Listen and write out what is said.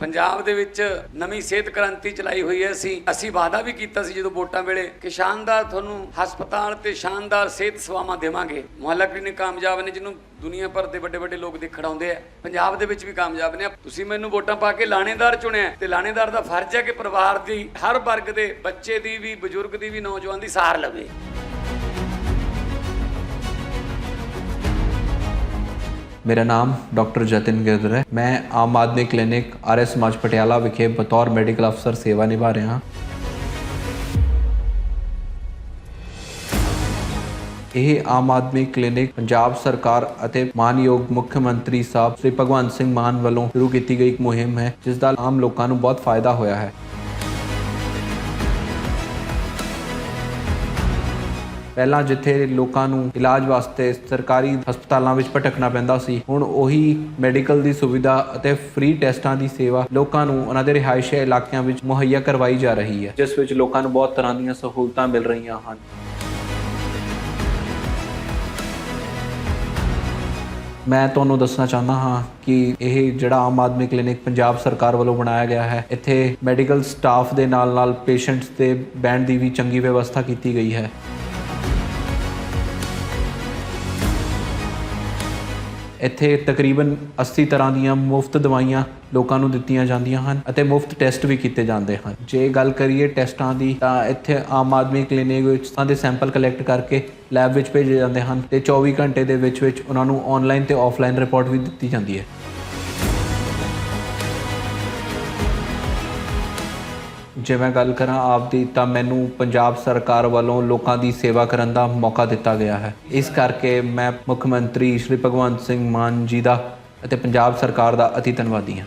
ਪੰਜਾਬ ਦੇ ਵਿੱਚ ਨਵੀਂ ਸਿਹਤ ਕ੍ਰਾਂਤੀ ਚਲਾਈ ਹੋਈ ਹੈ। ਅਸੀਂ ਅਸੀਂ ਵਾਅਦਾ ਵੀ ਕੀਤਾ ਸੀ ਜਦੋਂ ਵੋਟਾਂ ਵੇਲੇ ਕਿ ਸ਼ਾਨਦਾਰ ਤੁਹਾਨੂੰ ਹਸਪਤਾਲ ਤੇ ਸ਼ਾਨਦਾਰ ਸਿਹਤ ਸੇਵਾਵਾਂ ਦੇਵਾਂਗੇ। ਮੁਹੱਲਾ ਕਲੀਨਿਕ ਕਾਮਯਾਬ ਨੇ ਜਿਹਨੂੰ ਦੁਨੀਆ ਭਰ ਦੇ ਵੱਡੇ ਵੱਡੇ ਲੋਕ ਦੇਖਣ ਆਉਂਦੇ ਆ। ਪੰਜਾਬ ਦੇ ਵਿੱਚ ਵੀ ਕਾਮਯਾਬ ਨੇ। ਤੁਸੀਂ ਮੈਨੂੰ ਵੋਟਾਂ ਪਾ ਕੇ ਲਾਣੇਦਾਰ ਚੁਣਿਆ। ਤੇ ਲਾਣੇਦਾਰ ਦਾ ਫਰਜ਼ ਹੈ ਕਿ ਪਰਿਵਾਰ ਦੀ ਹਰ ਵਰਗ ਦੇ ਬੱਚੇ ਦੀ ਵੀ, ਬਜ਼ੁਰਗ ਦੀ ਵੀ, ਨੌਜਵਾਨ ਦੀ ਸਹਾਰ ਲਵੇ। ਮੇਰਾ ਨਾਮ ਡਾਕਟਰ ਜਤਿਨ ਗਿਰਦਰ ਹੈ। ਮੈਂ ਆਮ ਆਦਮੀ ਕਲੀਨਿਕ ਆਰਐਸ ਸਮਾਜ ਪਟਿਆਲਾ ਵਿਖੇ ਬਤੌਰ ਮੈਡੀਕਲ ਅਫਸਰ ਸੇਵਾ ਨਿਭਾ ਰਿਹਾ ਹਾਂ। ਇਹ ਆਮ ਆਦਮੀ ਕਲੀਨਿਕ ਪੰਜਾਬ ਸਰਕਾਰ ਅਤੇ ਮਾਨਯੋਗ ਮੁੱਖ ਮੰਤਰੀ ਸਾਹਿਬ ਸ੍ਰੀ ਭਗਵੰਤ ਸਿੰਘ ਮਾਨ ਵੱਲੋਂ ਸ਼ੁਰੂ ਕੀਤੀ ਗਈ ਇੱਕ ਮੁਹਿੰਮ ਹੈ, ਜਿਸ ਦਾ ਆਮ ਲੋਕਾਂ ਨੂੰ ਬਹੁਤ ਫਾਇਦਾ ਹੋਇਆ ਹੈ। ਪਹਿਲਾਂ ਜਿੱਥੇ ਲੋਕਾਂ ਨੂੰ ਇਲਾਜ ਵਾਸਤੇ ਸਰਕਾਰੀ ਹਸਪਤਾਲਾਂ ਵਿੱਚ ਭਟਕਣਾ ਪੈਂਦਾ ਸੀ, ਹੁਣ ਉਹੀ ਮੈਡੀਕਲ ਦੀ ਸੁਵਿਧਾ ਅਤੇ ਫ੍ਰੀ ਟੈਸਟਾਂ ਦੀ ਸੇਵਾ ਲੋਕਾਂ ਨੂੰ ਉਹਨਾਂ ਦੇ ਰਿਹਾਇਸ਼ੀ ਇਲਾਕਿਆਂ ਵਿੱਚ ਮੁਹੱਈਆ ਕਰਵਾਈ ਜਾ ਰਹੀ ਹੈ, ਜਿਸ ਵਿੱਚ ਲੋਕਾਂ ਨੂੰ ਬਹੁਤ ਤਰ੍ਹਾਂ ਦੀਆਂ ਸਹੂਲਤਾਂ ਮਿਲ ਰਹੀਆਂ ਹਨ। ਮੈਂ ਤੁਹਾਨੂੰ ਦੱਸਣਾ ਚਾਹੁੰਦਾ ਹਾਂ ਕਿ ਇਹ ਜਿਹੜਾ ਆਮ ਆਦਮੀ ਕਲੀਨਿਕ ਪੰਜਾਬ ਸਰਕਾਰ ਵੱਲੋਂ ਬਣਾਇਆ ਗਿਆ ਹੈ, ਇੱਥੇ ਮੈਡੀਕਲ ਸਟਾਫ ਦੇ ਨਾਲ ਨਾਲ ਪੇਸ਼ੈਂਟਸ ਦੇ ਬੈਂਡ ਦੀ ਵੀ ਚੰਗੀ ਵਿਵਸਥਾ ਕੀਤੀ ਗਈ ਹੈ। ਇੱਥੇ ਤਕਰੀਬਨ 80 ਤਰ੍ਹਾਂ ਦੀਆਂ ਮੁਫਤ ਦਵਾਈਆਂ ਲੋਕਾਂ ਨੂੰ ਦਿੱਤੀਆਂ ਜਾਂਦੀਆਂ ਹਨ ਅਤੇ ਮੁਫਤ ਟੈਸਟ ਵੀ ਕੀਤੇ ਜਾਂਦੇ ਹਨ। ਜੇ ਗੱਲ ਕਰੀਏ ਟੈਸਟਾਂ ਦੀ, ਤਾਂ ਇੱਥੇ ਆਮ ਆਦਮੀ ਕਲੀਨਿਕ ਵਿੱਚ ਉਹਨਾਂ ਦੇ ਸੈਂਪਲ ਕਲੈਕਟ ਕਰਕੇ ਲੈਬ ਵਿੱਚ ਭੇਜੇ ਜਾਂਦੇ ਹਨ ਤੇ 24 ਘੰਟੇ ਦੇ ਵਿੱਚ ਵਿੱਚ ਉਹਨਾਂ ਨੂੰ ਆਨਲਾਈਨ ਤੇ ਆਫਲਾਈਨ ਰਿਪੋਰਟ ਵੀ ਦਿੱਤੀ ਜਾਂਦੀ ਹੈ। ਜੇ ਮੈਂ ਗੱਲ ਕਰਾਂ ਆਪ ਦੀ, ਤਾਂ ਮੈਨੂੰ ਪੰਜਾਬ ਸਰਕਾਰ ਵੱਲੋਂ ਲੋਕਾਂ ਦੀ ਸੇਵਾ ਕਰਨ ਦਾ ਮੌਕਾ ਦਿੱਤਾ ਗਿਆ ਹੈ। ਇਸ ਕਰਕੇ ਮੈਂ ਮੁੱਖ ਮੰਤਰੀ ਸ਼੍ਰੀ ਭਗਵੰਤ ਸਿੰਘ ਮਾਨ ਜੀ ਦਾ ਅਤੇ ਪੰਜਾਬ ਸਰਕਾਰ ਦਾ ਅਤੀ ਧੰਨਵਾਦੀ ਹਾਂ।